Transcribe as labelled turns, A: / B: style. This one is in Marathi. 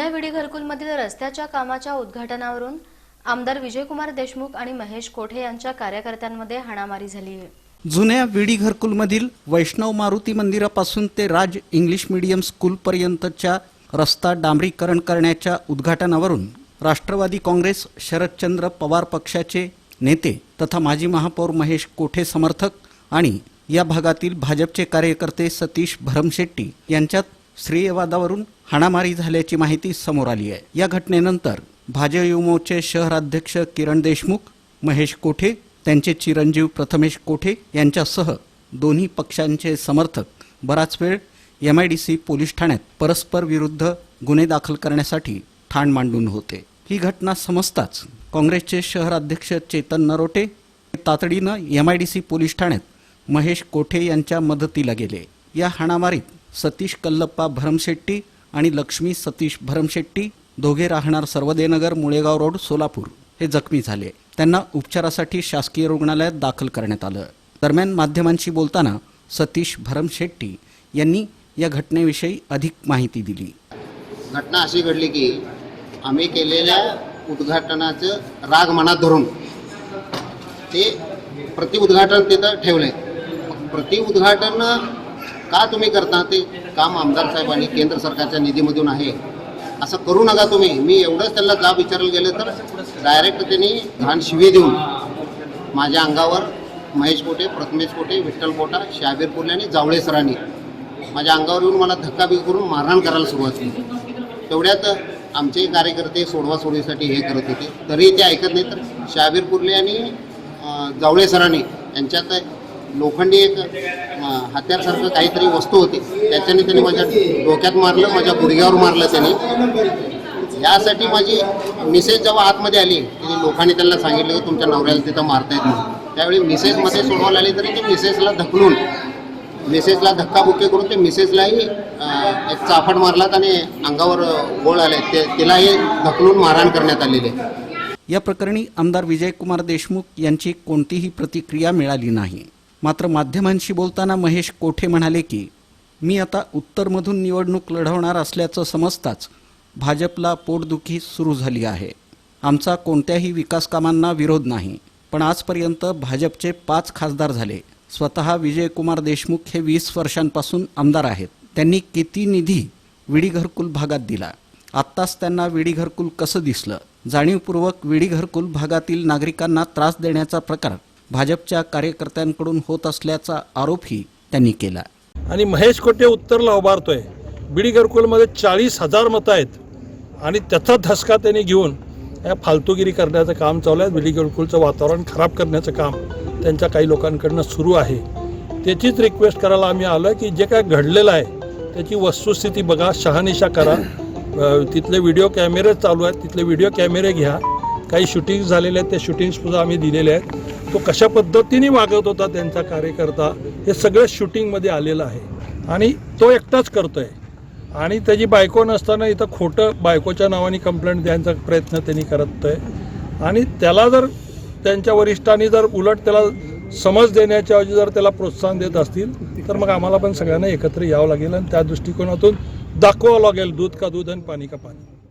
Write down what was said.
A: जुन्या विडी घरकुलमधील रस्त्याच्या कामाच्या उद्घाटनावरून आमदार विजयकुमार देशमुख आणि महेश कोठे यांच्या कार्यकर्त्यांमध्ये हाणामारी झाली. आहे
B: जुन्या विडी घरकुलमधील वैष्णव मारुती मंदिरापासून ते राज इंग्लिश मीडियम स्कूलपर्यंतच्या रस्ता डांबरीकरण करण्याच्या उद्घाटनावरून राष्ट्रवादी काँग्रेस शरदचंद्र पवार पक्षाचे नेते तथा माजी महापौर महेश कोठे समर्थक आणि या भागातील भाजपचे कार्यकर्ते सतीश भरमशेट्टी यांच्यात श्रेयवादावरून हाणामारी झाल्याची माहिती समोर आली आहे. या घटनेनंतर भाजयुमोचे शहराध्यक्ष किरण देशमुख महेश कोठे त्यांचे चिरंजीव प्रथमेश कोठे यांच्यासह दोन्ही पक्षांचे समर्थक बराच वेळ M I D C police ठाण्यात परस्पर विरुद्ध गुन्हे दाखल करण्यासाठी ठाण मांडून होते. ही घटना समजताच काँग्रेसचे शहराध्यक्ष चेतन नरोटे तातडीनं M I D C police ठाण्यात महेश कोठे यांच्या मदतीला गेले. या हाणामारीत सतीश कल्लप्पा भरमशेट्टी आणि लक्ष्मी सतीश भरमशेट्टी दोघे राहणार सर्वदेनगर मुळेगाव रोड सोलापूर. हे जखमी झाले. त्यांना उपचारासाठी शासकीय रुग्णालयात दाखल करण्यात आलं. दरम्यान माध्यमांशी बोलताना सतीश भरमशेट्टी यांनी या घटनेविषयी अधिक माहिती दिली.
C: घटना अशी घडली की आम्ही केलेल्या उद्घाटनाचं राग मनात धरून ते प्रति उद्घाटन तिथं ठेवले प्रति उद्घाटन का तुम्ही करता ते काम आमदार साहेबांनी केंद्र सरकारच्या निधीमधून आहे? असं करू नका तुम्ही. मी एवढंच त्यांना जाब विचारायला गेलं तर डायरेक्ट त्यांनी घाण शिवी देऊन माझ्या अंगावर महेश कोटे प्रथमेश कोटे विठ्ठल कोटा शाबीर कोल्हे आणि जावळे सरांनी माझ्या अंगावर येऊन मला धक्काबी करून मारहाण करायला सुरुवात केली. तेवढ्यात आमचे कार्यकर्ते सोडवा सोडीसाठी हे करत होते. तरी ते ऐकत नाही तर शाबीर कुर्ले आणि जावळे सरांनी यांच्यात लोखंडी एक हत्यारसारखं काहीतरी वस्तू होती. त्याच्याने त्याने माझ्या डोक्यात मारलं माझ्या गुडघ्यावर मारलं त्याने. यासाठी माझी मिसेस जेव्हा आतमध्ये आली की लोकांनी त्यांना सांगितलं की तुमच्या नवऱ्याला तिथं मारता येत म्हणून त्यावेळी मिसेसमध्ये सोडवायला आली तरी ते मिसेसला धकलून मिसेसला धक्काबुक्की करून ते मिसेसलाही एक चाफट मारलात आणि अंगावर गोळ आले. ते तिलाही धकलून मारहाण करण्यात आलेले आहे.
B: या प्रकरणी आमदार विजयकुमार देशमुख यांची कोणतीही प्रतिक्रिया मिळाली नाही. मात्र माध्यमांशी बोलताना महेश कोठे म्हणाले की मी आता उत्तरमधून निवडणूक लढवणार असल्याचं समजताच भाजपला पोटदुखी सुरू झाली आहे. आमचा कोणत्याही विकासकामांना विरोध नाही. पण आजपर्यंत भाजपचे पाच खासदार झाले. स्वतः विजयकुमार देशमुख हे वीस वर्षांपासून आमदार आहेत. त्यांनी किती निधी विडी घरकुल भागात दिला? आत्ताच त्यांना विडी घरकुल कसं दिसलं? जाणीवपूर्वक विडी घरकुल भागातील नागरिकांना त्रास देण्याचा प्रकार भाजपच्या कार्यकर्त्यांकडून होत असल्याचा आरोपही त्यांनी केला.
D: आणि महेश कोटे उत्तरला उभारतोय. बीडी गरकुलमध्ये चाळीस हजार मतं आहेत. आणि त्याचा धसका त्यांनी घेऊन या फालतूगिरी करण्याचं काम चालू आहे. बीडी गरकुलचं वातावरण खराब करण्याचं काम त्यांच्या काही लोकांकडनं सुरू आहे. त्याचीच रिक्वेस्ट करायला आम्ही आलो की जे काय घडलेलं आहे त्याची वस्तुस्थिती बघा शहानिशा करा. तिथले व्हिडिओ कॅमेरे चालू आहेत. तिथले व्हिडिओ कॅमेरे घ्या. काही शूटिंग झालेले आहेत त्या शूटिंगसुद्धा आम्ही दिलेले आहेत. तो कशा पद्धतीने वागत होता त्यांचा कार्यकर्ता हे सगळं शूटिंगमध्ये आलेलं आहे. आणि तो एकटाच करतोय. आणि त्याची बायको नसताना इथं खोटं बायकोच्या नावाने कंप्लेंट द्यायचा प्रयत्न त्यांनी करत आहे आणि त्याला जर त्यांच्या वरिष्ठांनी जर उलट त्याला समज देण्याच्या ऐवजी जर त्याला प्रोत्साहन देत असतील तर मग आम्हाला पण सगळ्यांना एकत्र यावं लागेल. आणि त्या दृष्टिकोनातून दाखवावं लागेल दूध का दूध आणि पाणी का पाणी.